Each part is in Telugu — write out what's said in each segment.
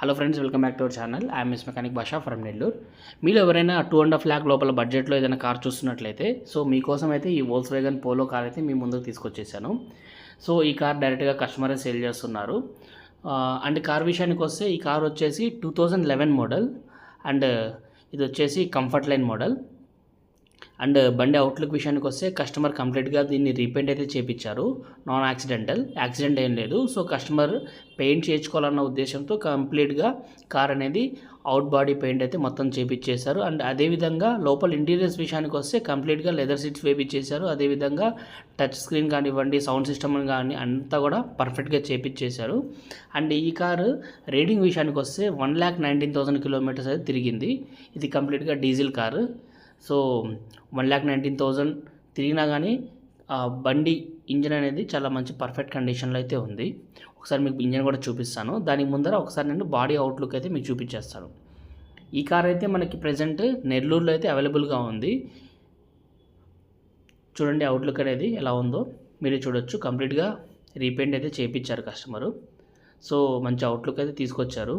Hello friends welcome back to our channel I'm miss mechanic Basha from Nellore మీరు ఎవరైనా టూ అండ్ హాఫ్ ల్యాక్ లోపల బడ్జెట్లో ఏదైనా కార్ చూస్తున్నట్లయితే సో మీకోసం అయితే ఈ వోల్స్ వేగన్ పోలో కార్ అయితే మీ ముందుకు తీసుకొచ్చేసాను. సో ఈ కార్ డైరెక్ట్గా కస్టమరే సేల్ చేస్తున్నారు. అండ్ కార్ విషయానికి వస్తే ఈ కార్ వచ్చేసి two thousand eleven model and ఇది వచ్చేసి కంఫర్ట్ లైన్ మోడల్ అండ్ బండి అవుట్లుక్ విషయానికి వస్తే కస్టమర్ కంప్లీట్గా దీన్ని రీపెయింట్ అయితే చేపించారు నాన్ యాక్సిడెంటల్. యాక్సిడెంట్ ఏం లేదు. సో కస్టమర్ పెయింట్ చేయించుకోవాలన్న ఉద్దేశంతో కంప్లీట్గా కార్ అనేది అవుట్ బాడీ పెయింట్ అయితే మొత్తం చేపించేశారు అండ్ అదేవిధంగా లోపల ఇంటీరియర్స్ విషయానికి వస్తే కంప్లీట్గా లెదర్ సీట్స్ వేపించేశారు అదేవిధంగా టచ్ స్క్రీన్ కానివ్వండి సౌండ్ సిస్టమ్ కానీ అంతా కూడా పర్ఫెక్ట్గా చేపించేశారు అండ్ ఈ కారు రేటింగ్ విషయానికి వస్తే one lakh nineteen thousand kilometres అయితే తిరిగింది. ఇది కంప్లీట్గా diesel car. So one lakh nineteen thousand తిరిగినా కానీ ఆ బండి ఇంజన్ అనేది చాలా మంచి పర్ఫెక్ట్ కండిషన్లో అయితే ఉంది. ఒకసారి మీకు ఇంజన్ కూడా చూపిస్తాను. దానికి ముందర ఒకసారి నేను బాడీ అవుట్లుక్ అయితే మీకు చూపించేస్తాను. ఈ కార్ అయితే మనకి ప్రజెంట్ నెల్లూరులో అయితే అవైలబుల్గా ఉంది. చూడండి అవుట్లుక్ అనేది ఎలా ఉందో. మీరు చూడొచ్చు. కంప్లీట్గా రీపెయింట్ అయితే చేయించారు కస్టమరు. సో మంచి అవుట్లుక్ అయితే తీసుకొచ్చారు.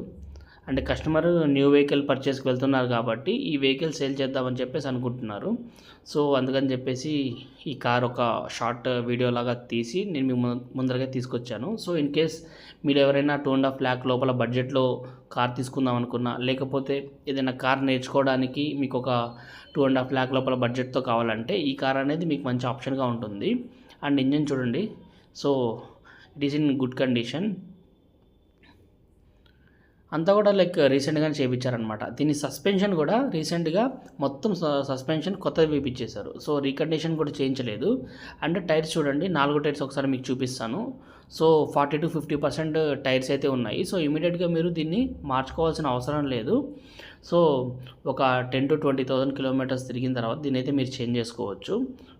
అంటే కస్టమర్ న్యూ వెహికల్ పర్చేస్కి వెళ్తున్నారు కాబట్టి ఈ వెహికల్ సేల్ చేద్దామని చెప్పేసి అనుకుంటున్నారు. సో అందుకని చెప్పేసి ఈ కార్ ఒక షార్ట్ వీడియో లాగా తీసి నేను మీ ముందరగా తీసుకొచ్చాను. సో ఇన్ కేస్ మీరు ఎవరైనా టూ అండ్ హాఫ్ ల్యాక్ లోపల బడ్జెట్లో కార్ తీసుకుందాం అనుకున్నా లేకపోతే ఏదైనా కార్ నేర్చుకోవడానికి మీకు ఒక టూ అండ్ హాఫ్ ల్యాక్ లోపల బడ్జెట్తో కావాలంటే ఈ కార్ అనేది మీకు మంచి ఆప్షన్గా ఉంటుంది. అండ్ ఇంజిన్ చూడండి. So it is in good condition. అంతా కూడా లైక్ రీసెంట్గానే చేయించారనమాట దీని సస్పెన్షన్ కూడా రీసెంట్గా మొత్తం సస్పెన్షన్ కొత్తది వేయించేశారు సో రీకండిషన్ కూడా చేయించలేదు. అండ్ టైర్స్ చూడండి నాలుగు టైర్స్ ఒకసారి మీకు చూపిస్తాను. So forty to fifty percent tyres అయితే ఉన్నాయి. సో ఇమీడియట్గా మీరు దీన్ని మార్చుకోవాల్సిన అవసరం లేదు. సో ఒక ten to twenty thousand kilometres తిరిగిన తర్వాత దీని అయితే మీరు చేంజ్ చేసుకోవచ్చు.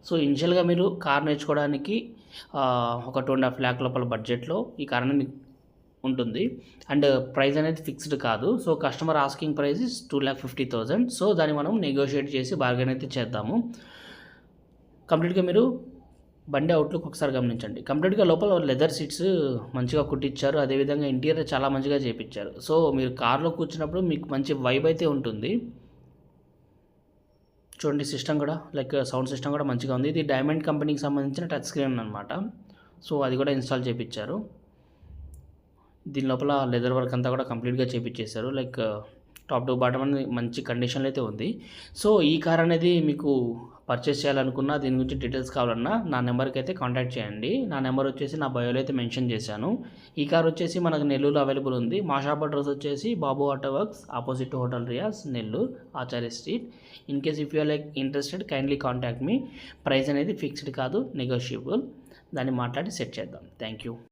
సో ఇనిషియల్గా మీరు కార్ నేర్చుకోవడానికి ఒక టూ అండ్ హాఫ్ ల్యాక్ లోపల బడ్జెట్లో ఈ కారణం మీకు ఉంటుంది. అండ్ ప్రైస్ అనేది ఫిక్స్డ్ కాదు. So customer asking price is two lakh fifty thousand so దాన్ని మనం నెగోషియేట్ చేసి బార్గెన్ అయితే చేద్దాము. కంప్లీట్గా మీరు బండి అవుట్లుక్ ఒకసారి గమనించండి. కంప్లీట్గా లోపల లెదర్ సీట్స్ మంచిగా కుట్టించారు అదేవిధంగా ఇంటీరియర్ చాలా మంచిగా చేపించారు సో మీరు కార్లో కూర్చున్నప్పుడు మీకు మంచి వైబ్ అయితే ఉంటుంది. చూడండి సిస్టమ్ కూడా లైక్ సౌండ్ సిస్టమ్ కూడా మంచిగా ఉంది. ఇది డైమండ్ కంపెనీకి సంబంధించిన టచ్ స్క్రీన్ అనమాట సో అది కూడా ఇన్స్టాల్ చేయించారు దీని లోపల లెదర్ వర్క్ అంతా కూడా కంప్లీట్గా చేపించేశారు లైక్ టాప్ టు బాటమ్ అనేది మంచి కండిషన్లో అయితే ఉంది. సో ఈ కార్ అనేది మీకు పర్చేస్ చేయాలనుకున్నా దీని గురించి డీటెయిల్స్ కావాలన్నా నా నెంబర్కి అయితే కాంటాక్ట్ చేయండి. నా నెంబర్ వచ్చేసి నా బయోలో అయితే మెన్షన్ చేశాను. ఈ కార్ వచ్చేసి మనకు నెల్లూరులో అవైలబుల్ ఉంది. మా షాప్ అడ్రస్ వచ్చేసి Babu auto works opposite hotel Riyas Nellore Acharya street in case if you like interested kindly contact me price అనేది ఫిక్స్డ్ కాదు నెగోషియబుల్ దాన్ని మాట్లాడి సెట్ చేద్దాం. Thank you